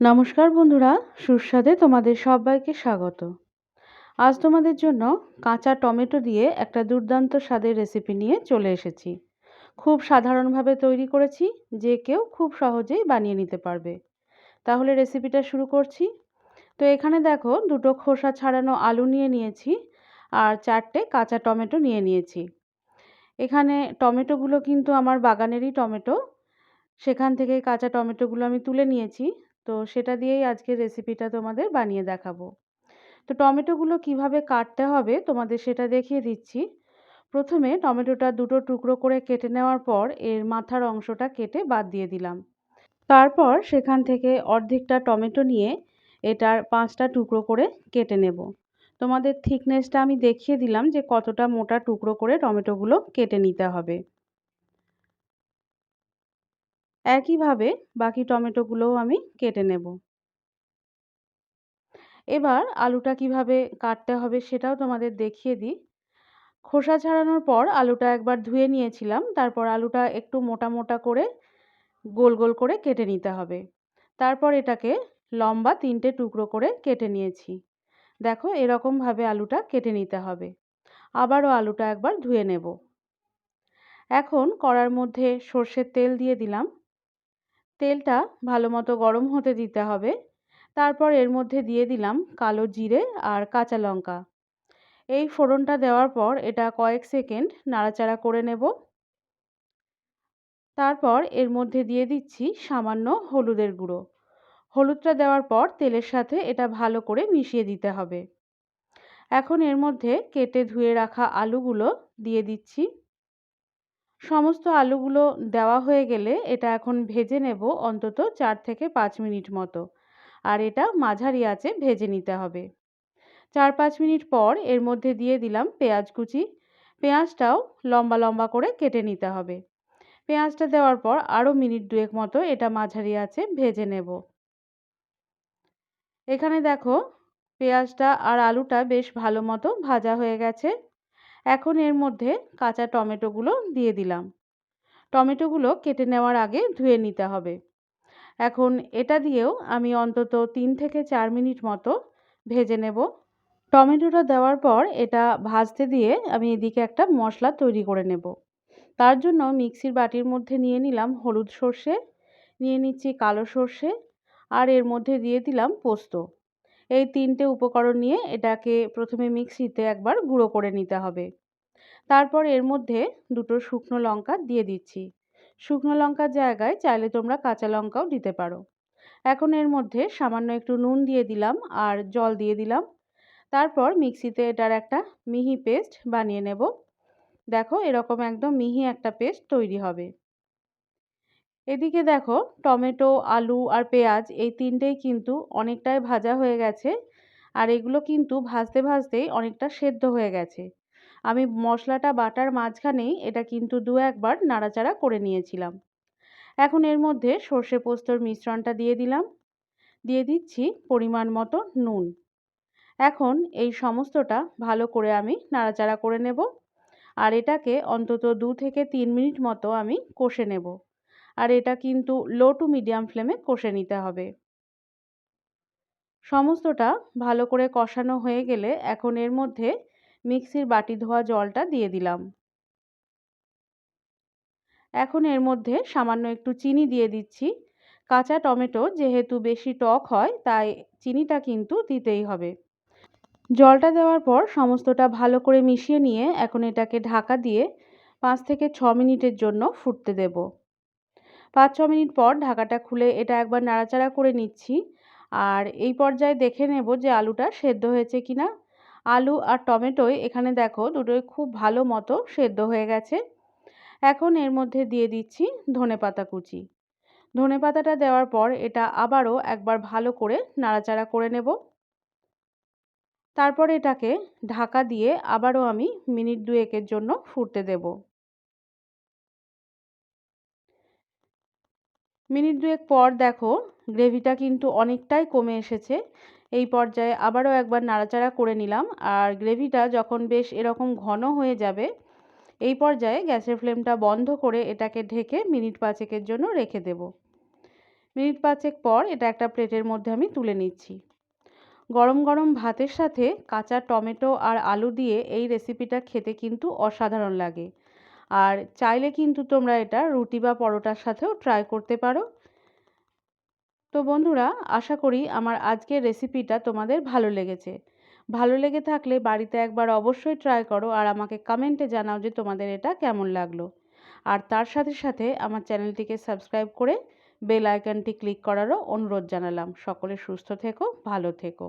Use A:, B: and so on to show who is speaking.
A: নমস্কার বন্ধুরা, সুস্বাদে তোমাদের সবাইকে স্বাগত। আজ তোমাদের জন্য কাঁচা টমেটো দিয়ে একটা দুর্দান্ত স্বাদের রেসিপি নিয়ে চলে এসেছি। খুব সাধারণভাবে তৈরি করেছি, যে কেউ খুব সহজেই বানিয়ে নিতে পারবে। তাহলে রেসিপিটা শুরু করছি। তো এখানে দেখো, দুটো খোসা ছাড়ানো আলু নিয়ে নিয়েছি আর চারটে কাঁচা টমেটো নিয়ে নিয়েছি। এখানে টমেটোগুলো কিন্তু আমার বাগানেরই টমেটো। সেখান থেকে কাঁচা টমেটোগুলো আমি তুলে নিয়েছি। তো সেটা দিয়েই আজকের রেসিপিটা তোমাদের বানিয়ে দেখাবো। তো টমেটোগুলো কীভাবে কাটতে হবে তোমাদের সেটা দেখিয়ে দিচ্ছি। প্রথমে টমেটোটা দুটো টুকরো করে কেটে নেওয়ার পর এর মাথার অংশটা কেটে বাদ দিয়ে দিলাম। তারপর সেখান থেকে অর্ধেকটা টমেটো নিয়ে এটার পাঁচটা টুকরো করে কেটে নেব। তোমাদের থিকনেসটা আমি দেখিয়ে দিলাম যে কতটা মোটা টুকরো করে টমেটোগুলো কেটে নিতে হবে। একইভাবে বাকি টমেটোগুলোও আমি কেটে নেব। এবার আলুটা কীভাবে কাটতে হবে সেটাও তোমাদের দেখিয়ে দিই। খোসা ছাড়ানোর পর আলুটা একবার ধুয়ে নিয়েছিলাম, তারপর আলুটা একটু মোটা মোটা করে গোল গোল করে কেটে নিতে হবে। তারপর এটাকে লম্বা তিনটে টুকরো করে কেটে নিয়েছি। দেখো এরকমভাবে আলুটা কেটে নিতে হবে। আবারও আলুটা একবার ধুয়ে নেব। এখন কড়ার মধ্যে সর্ষের তেল দিয়ে দিলাম। তেলটা ভালো মতো গরম হতে দিতে হবে। তারপর এর মধ্যে দিয়ে দিলাম কালো জিরে আর কাঁচা লঙ্কা। এই ফোড়নটা দেওয়ার পর এটা কয়েক সেকেন্ড নাড়াচাড়া করে নেব। তারপর এর মধ্যে দিয়ে দিচ্ছি সামান্য হলুদের গুঁড়ো। হলুদটা দেওয়ার পর তেলের সাথে এটা ভালো করে মিশিয়ে দিতে হবে। এখন এর মধ্যে কেটে ধুয়ে রাখা আলুগুলো দিয়ে দিচ্ছি। সমস্ত আলুগুলো দেওয়া হয়ে গেলে এটা এখন ভেজে নেব অন্তত চার থেকে পাঁচ মিনিট মতো। আর এটা মাঝারি আছে ভেজে নিতে হবে। চার পাঁচ মিনিট পর এর মধ্যে দিয়ে দিলাম পেঁয়াজ কুচি। পেঁয়াজটাও লম্বা লম্বা করে কেটে নিতে হবে। পেঁয়াজটা দেওয়ার পর আরও মিনিট দুয়েক মতো এটা মাঝারি আছে ভেজে নেব। এখানে দেখো পেঁয়াজটা আর আলুটা বেশ ভালো মতো ভাজা হয়ে গেছে। এখন এর মধ্যে কাঁচা টমেটোগুলো দিয়ে দিলাম। টমেটোগুলো কেটে নেওয়ার আগে ধুয়ে নিতে হবে। এখন এটা দিয়েও আমি অন্তত তিন থেকে চার মিনিট মতো ভেজে নেব। টমেটোটা দেওয়ার পর এটা ভাজতে দিয়ে আমি এদিকে একটা মশলা তৈরি করে নেব। তার জন্য মিক্সির বাটির মধ্যে নিয়ে নিলাম হলুদ সর্ষে, নিয়ে নিচ্ছি কালো সর্ষে, আর এর মধ্যে দিয়ে দিলাম পোস্ত। এই তিনটে উপকরণ নিয়ে এটাকে প্রথমে মিক্সিতে একবার গুঁড়ো করে নিতে হবে। তারপর এর মধ্যে দুটো শুকনো লঙ্কা দিয়ে দিচ্ছি। শুকনো লঙ্কার জায়গায় চাইলে তোমরা কাঁচা লঙ্কাও দিতে পারো। এখন এর মধ্যে সামান্য একটু নুন দিয়ে দিলাম আর জল দিয়ে দিলাম। তারপর মিক্সিতে এটার একটা মিহি পেস্ট বানিয়ে নেব। দেখো এরকম একদম মিহি একটা পেস্ট তৈরি হবে। এদিকে দেখো টমেটো, আলু আর পেঁয়াজ এই তিনটেই কিন্তু অনেকটাই ভাজা হয়ে গেছে। আর এগুলো কিন্তু ভাজতে ভাজতেই অনেকটা সেদ্ধ হয়ে গেছে। আমি মশলাটা বাটার মাঝখানেই এটা কিন্তু দু একবার নাড়াচাড়া করে নিয়েছিলাম। এখন এর মধ্যে সর্ষে পোস্তর মিশ্রণটা দিয়ে দিলাম। দিয়ে দিচ্ছি পরিমাণ মতো নুন। এখন এই সমস্তটা ভালো করে আমি নাড়াচাড়া করে নেব। আর এটাকে অন্তত দু থেকে তিন মিনিট মতো আমি কষে নেব। আর এটা কিন্তু লো টু মিডিয়াম ফ্লেমে কষে নিতে হবে। সমস্তটা ভালো করে কষানো হয়ে গেলে এখন এর মধ্যে মিক্সির বাটি ধোয়া জলটা দিয়ে দিলাম। এখন এর মধ্যে সামান্য একটু চিনি দিয়ে দিচ্ছি। কাঁচা টমেটো যেহেতু বেশি টক হয়, তাই চিনিটা কিন্তু দিতেই হবে। জলটা দেওয়ার পর সমস্তটা ভালো করে মিশিয়ে নিয়ে এখন এটাকে ঢাকা দিয়ে পাঁচ থেকে ছ মিনিটের জন্য ফুটতে দেব। পাঁচ ছ মিনিট পর ঢাকাটা খুলে এটা একবার নাড়াচাড়া করে নিচ্ছি। আর এই পর্যায়ে দেখে নেব যে আলুটা সেদ্ধ হয়েছে কি না আলু আর টমেটোই এখানে দেখো দুটোই খুব ভালো মতো সেদ্ধ হয়ে গেছে। এখন এর মধ্যে দিয়ে দিচ্ছি ধনে পাতা কুচি। ধনে পাতাটা দেওয়ার পর এটা আবারও একবার ভালো করে নাড়াচাড়া করে নেব। তারপর এটাকে ঢাকা দিয়ে আবারও আমি মিনিট দুয়েকের জন্য ফুটতে দেব। মিনিট দুয়েক পর দেখো, গ্রেভিটা কিন্তু অনেকটাই কমে এসেছে। এই পর্যায়ে আবারও একবার নাড়াচাড়া করে নিলাম আর গ্রেভিটা যখন বেশ এরকম ঘন হয়ে যাবে, এই পর্যায়ে গ্যাসের ফ্লেমটা বন্ধ করে এটাকে ঢেকে মিনিট পাঁচেকের জন্য রেখে দেব। মিনিট পাঁচেক পর এটা একটা প্লেটের মধ্যে আমি তুলে নিচ্ছি। গরম গরম ভাতের সাথে কাঁচা টমেটো আর আলু দিয়ে এই রেসিপিটা খেতে কিন্তু অসাধারণ লাগে। আর চাইলে কিন্তু তোমরা এটা রুটি বা পরোটার সাথেও ট্রাই করতে পারো। তো বন্ধুরা, আশা করি আমার আজকের রেসিপিটা তোমাদের ভালো লেগেছে। ভালো লেগে থাকলে বাড়িতে একবার অবশ্যই ট্রাই করো আর আমাকে কমেন্টে জানাও যে তোমাদের এটা কেমন লাগল। আর তার সাথে সাথে আমার চ্যানেলটিকে সাবস্ক্রাইব করে বেল আইকনটি ক্লিক করারও অনুরোধ জানালাম। সকলে সুস্থ থেকো, ভালো থেকো।